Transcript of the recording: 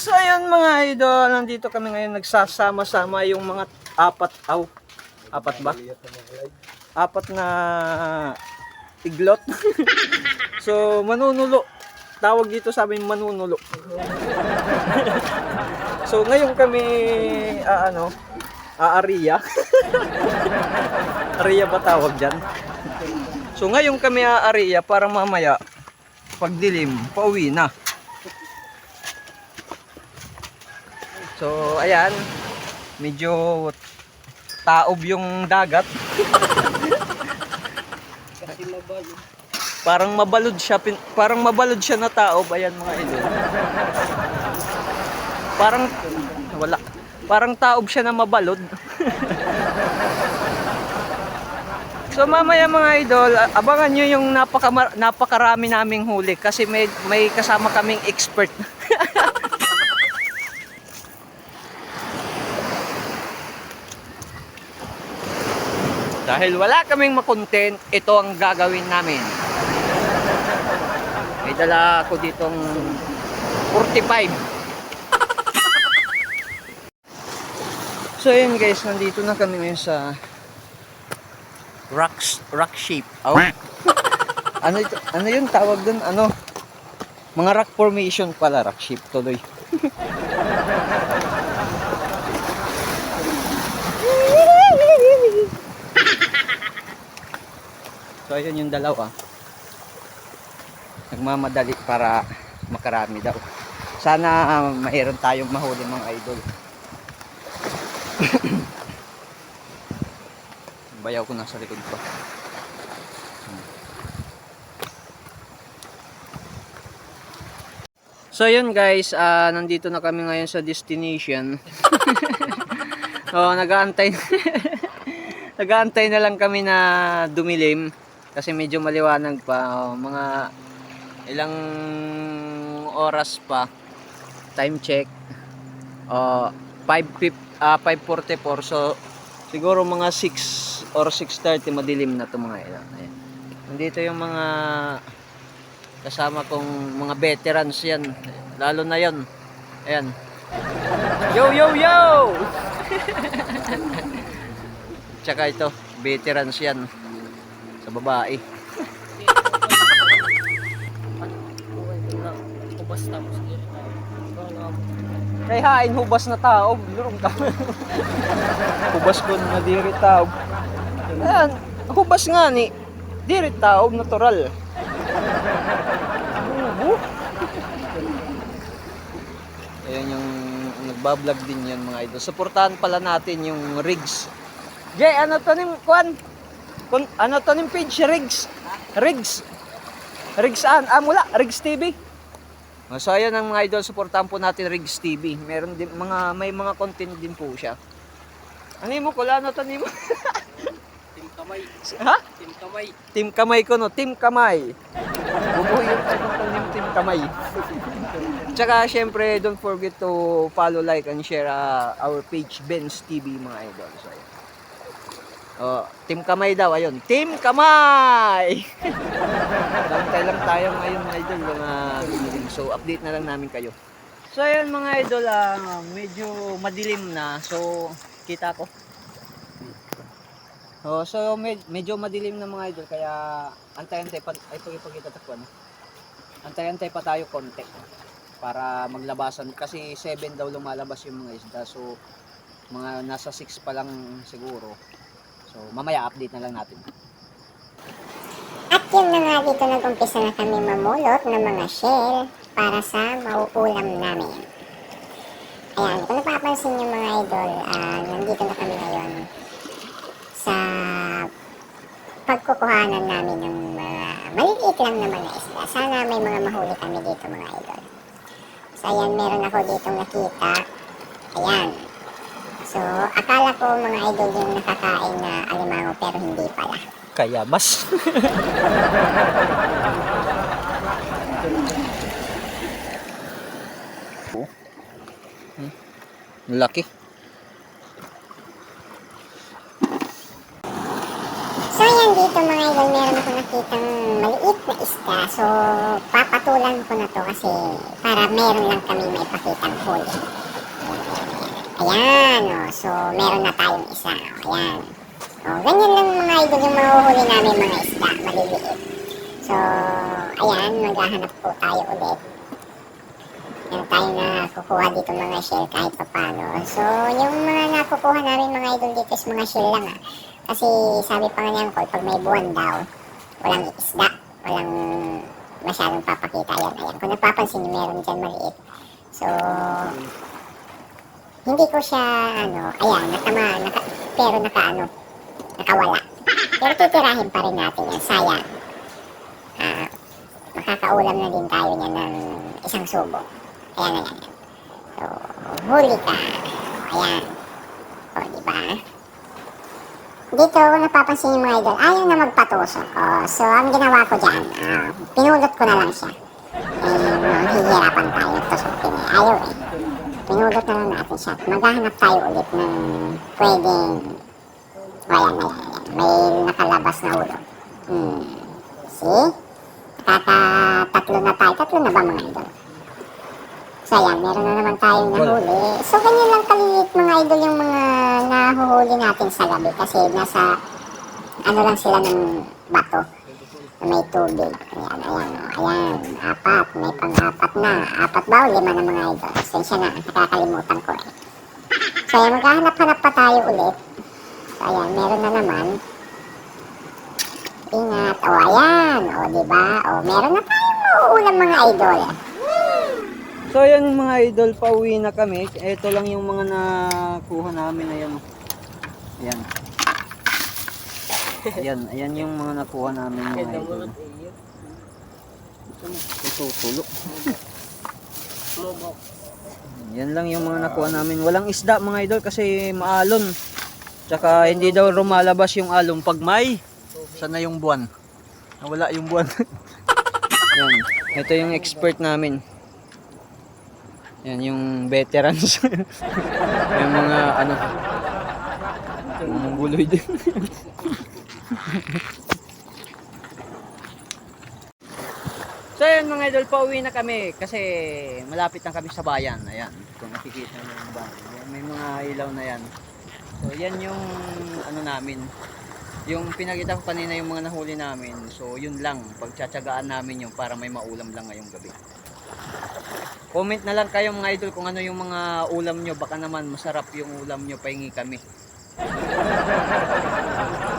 So ayun mga idol, nandito kami ngayon nagsasama-sama yung mga apat, aw, apat ba? Apat na iglot. so manunulo. Tawag dito sa amin manunulo. so ngayon kami, ah, ano, aariya. Ariya ba tawag dyan? So ngayon kami aariya para mamaya pagdilim, pauwi na. So, ayan. Medyo taob yung dagat. Kasi mabalo. Parang mabalod siya, parang mabalod siya na taob. Ayan mga idol. Parang wala. Parang taob siya na mabalod. so mamaya mga idol, abangan nyo yung napaka napakarami naming huli kasi may may kasama kaming expert. Dahil wala kaming makontent, ito ang gagawin namin. May dala ako ditong 45. So yun guys, nandito na kami ngayon sa rock, rock shape. Oh. ano, ito, ano yung tawag dun? Ano? Mga rock formation pala, rock shape tuloy. So ayun yung dalawa. Nagmamadali para makarami daw. Sana uh, mayroon tayong mahuli mga idol. Bayaw ko nasa likod ko. So yun guys, ah, nandito na kami ngayon sa destination. oh, nag-aantay. nag-aantay na lang kami na dumilim kasi medyo maliwanag pa. Oh, mga ilang oras pa. Time check. Oh, 5 ah 5:44 so siguro mga 6 or 6:30 madilim na 'to mga ilan. Ayan. Nandito yung mga kasama kong mga veterans yan. Lalo na yon. Ayan. Yo, yo, yo! Tsaka ito, veterans yan. Sa babae. Kay hain hubas na tao, lurong ka. hubas ko na diri tao. Ayan, hubas nga ni. Diri tao, natural. Ayan yung nagbablog din yun mga idol. Suportahan pala natin yung rigs. Jay, ano to ning kwan? Kun, ano to ning page rigs? Rigs. Rigs an? Ah, mula. Rigs TV. Oh, So ayan ang mga idol, suportahan po natin Rigs TV. Meron din mga may mga content din po siya. Ano mo kula na to nimo? Team kamay. ha? Team kamay. Team Kamay ko no, Team Kamay. Bubuhay yung ng Team Kamay. Tsaka syempre, don't forget to follow, like, and share uh, our page, Ben's TV mga idol. So, ayan. Oh, Team Kamay daw, ayun. Team Kamay! Bantay lang tayo ngayon mga idol, mga dilim. So, update na lang namin kayo. So, ayun mga idol, ah, medyo madilim na. So, kita ko. Oh, so med- medyo madilim na mga idol kaya antay-antay pa ito ipakita takbo no. Antay-antay pa tayo konti para maglabasan kasi 7 daw lumalabas yung mga isda. So mga nasa 6 pa lang siguro. So mamaya update na lang natin. At yun na nga dito nag-umpisa na kami mamulot ng mga shell para sa mauulam namin. Ayan, kung napapansin nyo mga idol, ah, nandito na kami ngayon sa pagkukuhanan namin ng mga maliliit lang na mga isda. Sana may mga mahuli kami dito mga idol. So ayan, meron ako dito nakita. Ayan. So, akala ko mga idol yung nakakain na alimango pero hindi pala. Kaya mas Hmm. Laki. So yan, dito dito mga idol, meron ako nakitang maliit na isda. So, papatulan ko na to kasi para meron lang kami may pakitang huli. Ayan, oh. So, meron na tayong isa. Oh, ayan. Oh, ganyan lang mga idol yung mahuhuli namin mga isda, maliliit. So, ayan, maghahanap po tayo ulit. Meron tayo na kukuha dito mga shell kahit pa paano. So, yung mga nakukuha namin mga idol dito is mga shell lang ah. Kasi sabi pa nga niyan ko, pag may buwan daw, walang isda, walang masyadong papakita yan. Ayan, kung napapansin niyo, meron dyan maliit. So, hindi ko siya, ano, ayan, nakama, naka, pero naka, ano, nakawala. Pero titirahin pa rin natin yan, sayang. Ah, makakaulam na din tayo niya ng isang subo. Ayan, ayan, ayan. So, huli ka. Ayan. O, di ba? Dito, napapansin yung mga idol, ayaw na magpatusok. O, so, ang ginawa ko dyan, ah, pinulot ko na lang siya. Eh, mahihirapan tayo tusukin eh. Ayaw eh. Pinulot na lang natin siya. Maghahanap tayo ulit ng pwedeng... O, ayan, ayan. May nakalabas na ulo. Hmm. See? Kaka-tatlo na tayo. Tatlo na ba mga idol? So, ayan, meron na naman tayong nahuli. So, ganyan lang kaliliit mga idol yung mga nahuhuli natin sa gabi kasi nasa, ano lang sila ng bato na may tubig. Ayan, ayan, o, ayan, apat, may pang-apat na. Apat ba o lima na mga idol? Sensya na, nakakalimutan ko eh. So, ayan, maghahanap-hanap pa tayo ulit. So, ayan, meron na naman. Ingat. O, ayan. O, diba? O, meron na tayong mauulam mga idol. So ayan mga idol, pauwi na kami. Ito lang yung mga nakuha namin ayan. Ayan. Ayan, ayan yung mga nakuha namin mga idol. naman iyo. Ito, tulo. Mabok. Yan lang yung mga nakuha namin. Walang isda mga idol kasi maalon. Tsaka hindi daw lumalabas yung alon pag may. Sana yung buwan. Nawala yung buwan. Yan. Ito yung expert namin. Yan yung veterans. yung mga ano. Yung guloy din. So yun mga idol, pauwi na kami kasi malapit na kami sa bayan. Ayan, kung nakikita nyo yung bayan. Ayan, may mga ilaw na yan. So yan yung ano namin. Yung pinakita ko kanina yung mga nahuli namin. So yun lang, pagtsatsagaan namin yung para may maulam lang ngayong gabi. Comment na lang kayo mga idol kung ano yung mga ulam nyo. Baka naman masarap yung ulam nyo, pahingi kami.